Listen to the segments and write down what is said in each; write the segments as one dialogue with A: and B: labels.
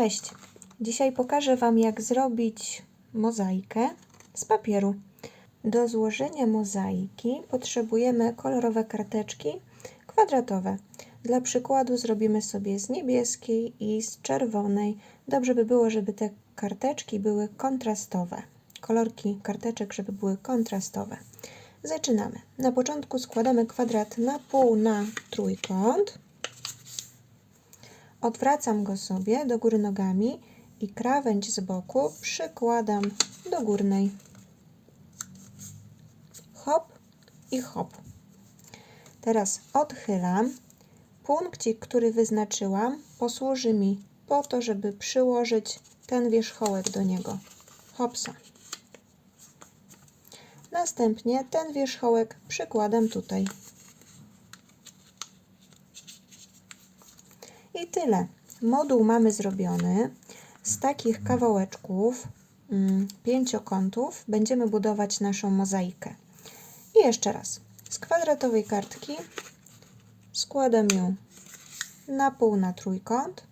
A: Cześć! Dzisiaj pokażę Wam, jak zrobić mozaikę z papieru. Do złożenia mozaiki potrzebujemy kolorowe karteczki kwadratowe. Dla przykładu zrobimy sobie z niebieskiej i z czerwonej. Dobrze by było, żeby te karteczki były kontrastowe. Kolorki karteczek, żeby były kontrastowe. Zaczynamy. Na początku składamy kwadrat na pół na trójkąt. Odwracam go sobie do góry nogami i krawędź z boku przykładam do górnej. Hop i hop. Teraz odchylam. Punkcik, który wyznaczyłam, posłuży mi po to, żeby przyłożyć ten wierzchołek do niego. Hopsa. Następnie ten wierzchołek przykładam tutaj. I tyle. Moduł mamy zrobiony. Z takich kawałeczków mm, pięciokątów będziemy budować naszą mozaikę. I jeszcze raz. Z kwadratowej kartki składam ją na pół na trójkąt.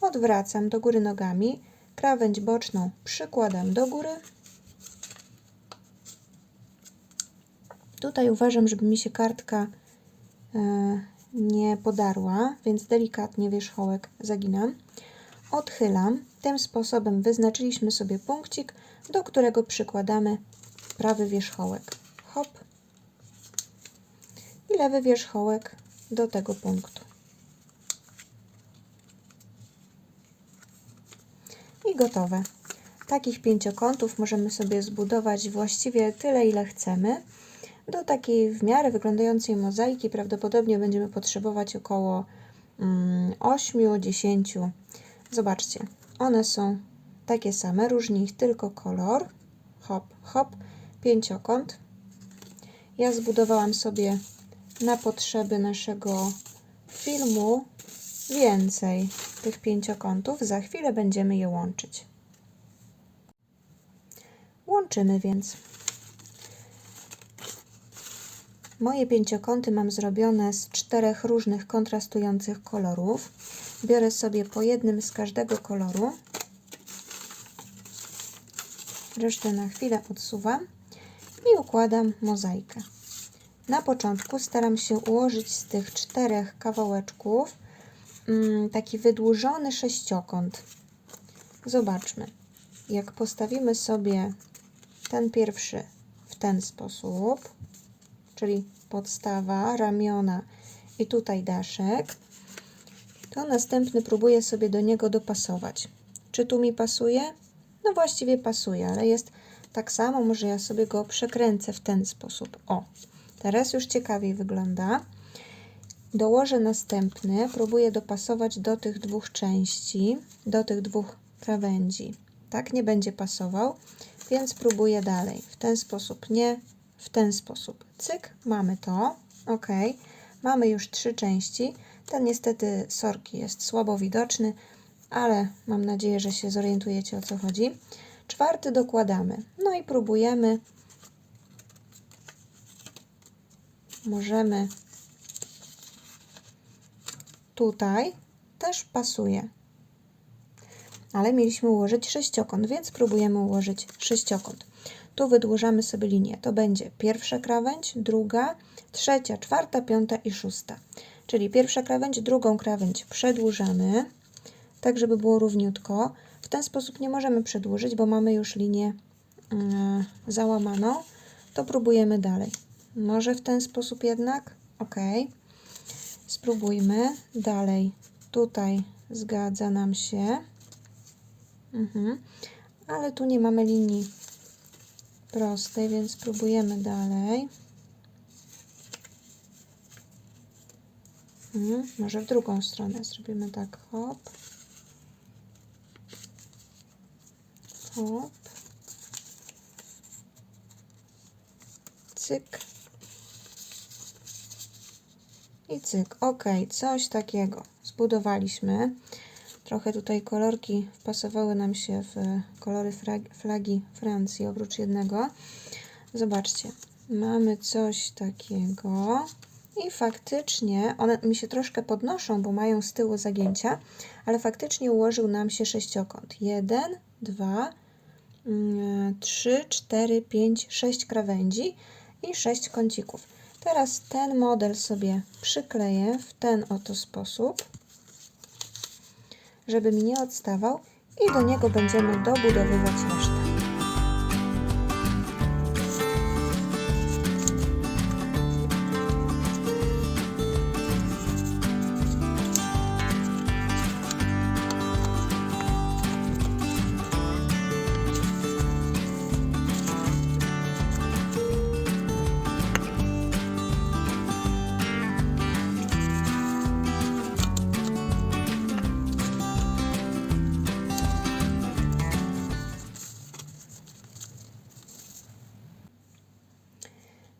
A: Odwracam do góry nogami. Krawędź boczną przykładam do góry. Tutaj uważam, żeby mi się kartka e, nie podarła, więc delikatnie wierzchołek zaginam. Odchylam. Tym sposobem wyznaczyliśmy sobie punkcik, do którego przykładamy prawy wierzchołek. Hop. I lewy wierzchołek do tego punktu. I gotowe. Takich pięciokątów możemy sobie zbudować właściwie tyle, ile chcemy. Do takiej w miarę wyglądającej mozaiki prawdopodobnie będziemy potrzebować około 8-10. Mm, Zobaczcie, one są takie same, różni ich tylko kolor. Hop, hop, pięciokąt. Ja zbudowałam sobie na potrzeby naszego filmu więcej tych pięciokątów. Za chwilę będziemy je łączyć. Łączymy więc. Moje pięciokąty mam zrobione z czterech różnych kontrastujących kolorów. Biorę sobie po jednym z każdego koloru. Resztę na chwilę odsuwam i układam mozaikę. Na początku staram się ułożyć z tych czterech kawałeczków mm, taki wydłużony sześciokąt. Zobaczmy. Jak postawimy sobie ten pierwszy w ten sposób, czyli podstawa, ramiona i tutaj daszek, to następny próbuję sobie do niego dopasować. Czy tu mi pasuje? No właściwie pasuje, ale jest tak samo, może ja sobie go przekręcę w ten sposób. O, teraz już ciekawiej wygląda. Dołożę następny, próbuję dopasować do tych dwóch części, do tych dwóch krawędzi. Tak nie będzie pasował, więc próbuję dalej. W ten sposób nie, w ten sposób. Cyk, mamy to. Ok, mamy już trzy części. Ten niestety sorki jest słabo widoczny, ale mam nadzieję, że się zorientujecie o co chodzi. Czwarty dokładamy. No i próbujemy. Możemy tutaj też pasuje. Ale mieliśmy ułożyć sześciokąt, więc próbujemy ułożyć sześciokąt. Tu wydłużamy sobie linię. To będzie pierwsza krawędź, druga, trzecia, czwarta, piąta i szósta. Czyli pierwsza krawędź, drugą krawędź przedłużamy, tak żeby było równiutko. W ten sposób nie możemy przedłużyć, bo mamy już linię yy, załamaną. To próbujemy dalej. Może w ten sposób jednak? Ok. Spróbujmy dalej. Tutaj zgadza nam się. Mhm. Ale tu nie mamy linii prostej, więc spróbujemy dalej. Mhm. Może w drugą stronę zrobimy tak, hop. Hop. Cyk. I cyk. Ok, coś takiego zbudowaliśmy. Trochę tutaj kolorki wpasowały nam się w kolory flagi Francji, oprócz jednego. Zobaczcie, mamy coś takiego. I faktycznie one mi się troszkę podnoszą, bo mają z tyłu zagięcia, ale faktycznie ułożył nam się sześciokąt. Jeden, dwa, mm, trzy, cztery, pięć, sześć krawędzi i sześć kącików. Teraz ten model sobie przykleję w ten oto sposób, żeby mi nie odstawał i do niego będziemy dobudowywać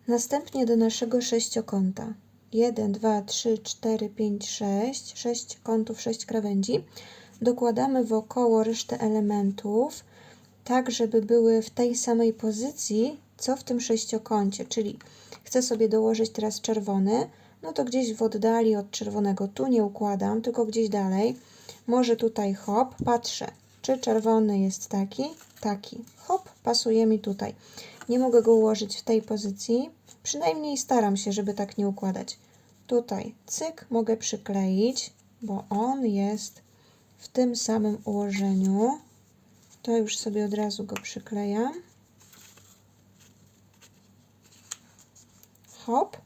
A: Następnie do naszego sześciokąta. 1, 2, 3, 4, 5, 6. 6 kątów, 6 krawędzi. Dokładamy wokoło resztę elementów, tak żeby były w tej samej pozycji, co w tym sześciokącie. Czyli chcę sobie dołożyć teraz czerwony, no to gdzieś w oddali od czerwonego tu nie układam, tylko gdzieś dalej. Może tutaj hop, patrzę, czy czerwony jest taki, taki. Hop, pasuje mi tutaj. Nie mogę go ułożyć w tej pozycji. Przynajmniej staram się, żeby tak nie układać. Tutaj cyk mogę przykleić, bo on jest w tym samym ułożeniu. To już sobie od razu go przyklejam. Hop.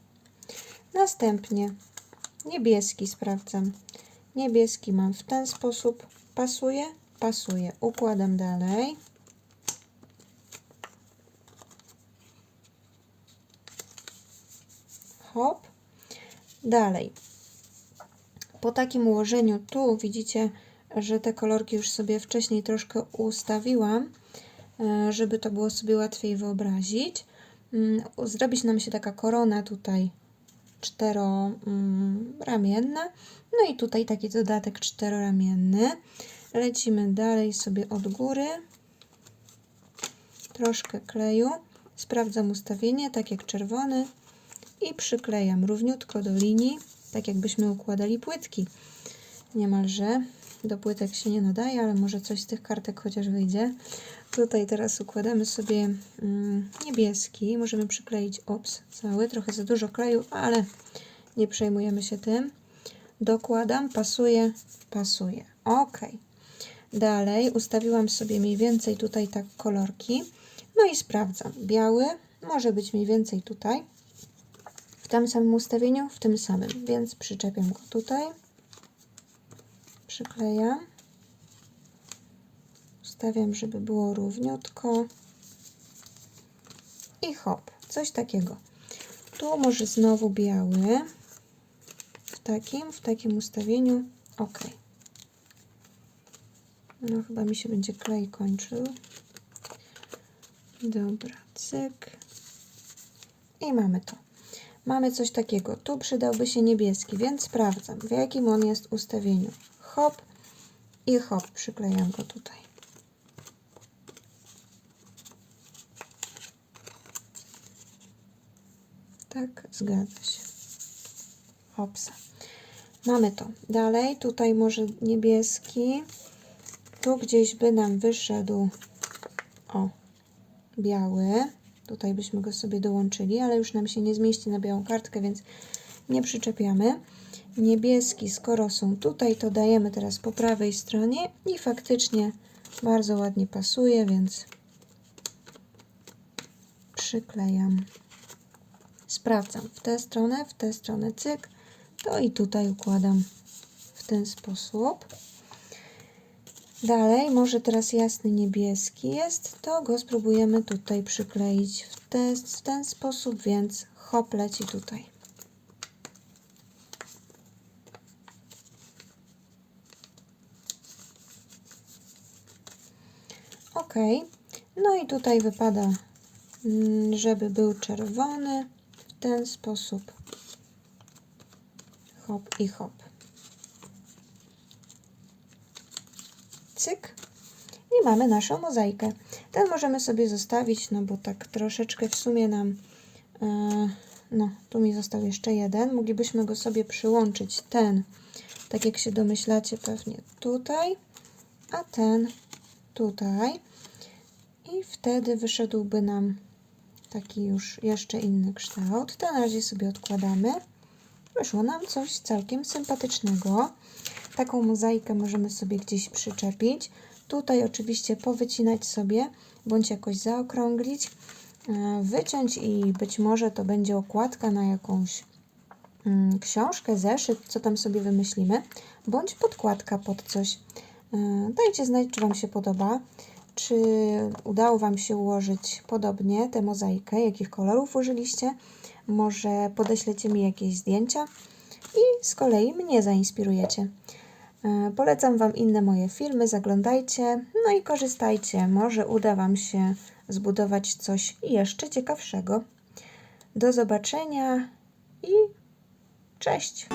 A: Następnie niebieski sprawdzam. Niebieski mam w ten sposób. Pasuje? Pasuje. Układam dalej. Hop. Dalej. Po takim ułożeniu tu widzicie, że te kolorki już sobie wcześniej troszkę ustawiłam, e, żeby to było sobie łatwiej wyobrazić. Mm, zrobić nam się taka korona tutaj czteroramienna. No i tutaj taki dodatek czteroramienny. Lecimy dalej sobie od góry. Troszkę kleju. Sprawdzam ustawienie, tak jak czerwony i przyklejam równiutko do linii, tak jakbyśmy układali płytki. Niemalże do płytek się nie nadaje, ale może coś z tych kartek chociaż wyjdzie. Tutaj teraz układamy sobie mm, niebieski. Możemy przykleić, ops, cały, trochę za dużo kleju, ale nie przejmujemy się tym. Dokładam, pasuje, pasuje. Ok. Dalej ustawiłam sobie mniej więcej tutaj tak kolorki. No i sprawdzam. Biały może być mniej więcej tutaj tym samym ustawieniu, w tym samym, więc przyczepiam go tutaj, przyklejam, ustawiam, żeby było równiutko i hop, coś takiego. Tu może znowu biały, w takim, w takim ustawieniu, ok. No chyba mi się będzie klej kończył. Dobra, cyk. I mamy to mamy coś takiego. Tu przydałby się niebieski, więc sprawdzam, w jakim on jest ustawieniu. Hop i hop, przyklejam go tutaj. Tak, zgadza się. Hopsa. Mamy to. Dalej, tutaj może niebieski. Tu gdzieś by nam wyszedł o biały. Tutaj byśmy go sobie dołączyli, ale już nam się nie zmieści na białą kartkę, więc nie przyczepiamy. Niebieski, skoro są tutaj, to dajemy teraz po prawej stronie i faktycznie bardzo ładnie pasuje, więc przyklejam. Sprawdzam w tę stronę, w tę stronę cyk, to i tutaj układam w ten sposób. Dalej, może teraz jasny niebieski jest, to go spróbujemy tutaj przykleić w, te, w ten sposób, więc hop leci tutaj. Ok, no i tutaj wypada, mm, żeby był czerwony w ten sposób. Hop i hop. Cyk i mamy naszą mozaikę. Ten możemy sobie zostawić, no bo tak troszeczkę w sumie nam e, no, tu mi został jeszcze jeden. Moglibyśmy go sobie przyłączyć, ten, tak jak się domyślacie, pewnie tutaj, a ten tutaj. I wtedy wyszedłby nam taki już jeszcze inny kształt. To na razie sobie odkładamy. Wyszło nam coś całkiem sympatycznego. Taką mozaikę możemy sobie gdzieś przyczepić. Tutaj oczywiście powycinać sobie, bądź jakoś zaokrąglić, e, wyciąć i być może to będzie okładka na jakąś mm, książkę, zeszyt, co tam sobie wymyślimy, bądź podkładka pod coś. E, Dajcie znać, czy Wam się podoba, czy udało Wam się ułożyć podobnie tę mozaikę, jakich kolorów użyliście. Może podeślecie mi jakieś zdjęcia i z kolei mnie zainspirujecie. E, Polecam Wam inne moje filmy, zaglądajcie, no i korzystajcie. Może uda Wam się zbudować coś jeszcze ciekawszego. Do zobaczenia i cześć!